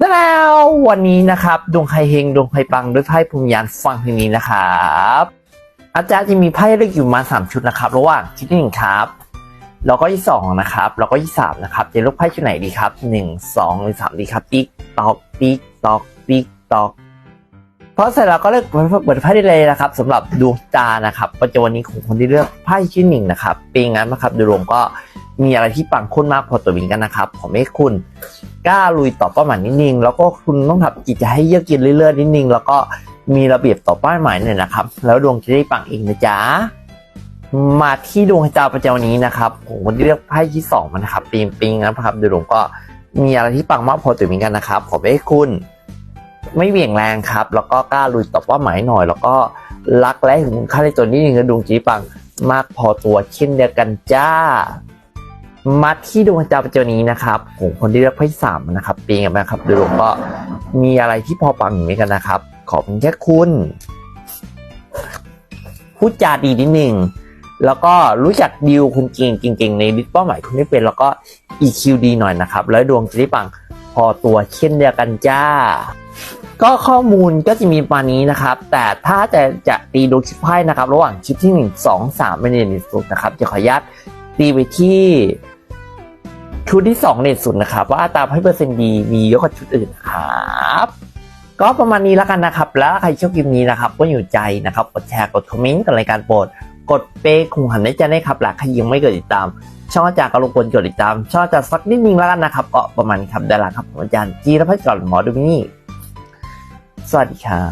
แล้ววันนี้นะครับดวงใครเฮงดวงใครปังด้วยไพ่ภูมิยานฟังเพลงนี้นะครับ อาจารย์จะมีไพ่เลือกอยู่มาสามชุดนะครับ ระหว่างชุดที่หนึ่งครับแล้วก็ที่สองนะครับแล้วก็ที่สามนะครับจะเลือกไพ่ชุดไหนดีครับหนึ่งสองหรือสามดีครับติ๊กตอกติ๊กตอกติ๊กตอกเพราะเสร็จแล้วก็เลือกเปิดไพ่ได้เลยนะครับสำหรับดวงตานะครับประจวันนี้ของคนที่เลือกไพ่ชุดหนึ่งนะครับเป็นงั้นนะครับโดยรวมก็ มีอะไรที่ปังคุ้นมากพอตัววินกันนะครับขอให้คุณกล้าลุยต่อเป้าหมายนิดนึงแล้วก็คุณต้องทำจิจให้เยือกเย็นเรื่อยๆนิดนึงแล้วก็มีระเบียบต่อเป้าหมายหน่อยนะครับ แล้วดวงจะได้ปังเองนะจ๊ะมาที่ดวงดาวประจำวันนี้นะครับผมคนที่เลือกไพ่ที่สองมันนะครับปิงปิงนะครับโดยรวมก็มีอะไรที่ปังมากพอตัวเหมือนกันนะครับขอให้คุณ ไม่เหวี่ยงแรงครับ แล้วก็กล้าลุยต่อเป้าหมายหน่อย แล้วก็รักและถึงคุณค่าในตัวนิดนึงกับดวงจีปังมากพอตัวเช่นเดียวกันจ้า มาที่ดวงดาวประจนี้นะครับผมคนที่เลือกไพ่สามนะครับป็นยังไงบ้างครับโดยรวมก็มีอะไรที่พอปังอยู่เหมือนกันนะครับ ขอเป็นแค่คุณพูดจาดีนิดหนึ่งแล้วก็รู้จักดิวคุณเก่งเก่งๆในลิสต์เป้าหมายคุณไม่เป็น แล้วก็ EQ ดีหน่อยนะครับ แล้วดวงจะได้ปังพอตัวเช่นเดียวกันจ้า ก็ข้อมูลก็จะมีประมาณนี้นะครับ แต่ถ้าจะจะตีดวงชิปไพ่นะครับ ระหว่างชิปที่หนึ่งสองสามเป็นเด่นสุดนะครับ จะขออนุญาตตีไปที่ ชุดที่สองเด่นสุดนะครับ ว่าอัตราให้เปอร์เซ็นต์ดีมีเยอะกว่าชุดอื่นครับ ก็ประมาณนี้แล้วกันนะครับ แล้วใครชอบคลิปนี้นะครับ ก็อยู่ใจนะครับ กดแชร์ กดคอมเมนต์กับรายการโปรด กดเปย์คุงหันในใจะได้ครับหลักใครยังไม่กดติดตาม ช่องอาจารย์ก็รบกวนกดติดตาม ช่องอาจารย์สักนิดนึงแล้วกันนะครับก็ประมาณครับด้แล้วครับอาจารย์จีรพัฒน์ก่อนหมอดูมินี่สวัสดีครับ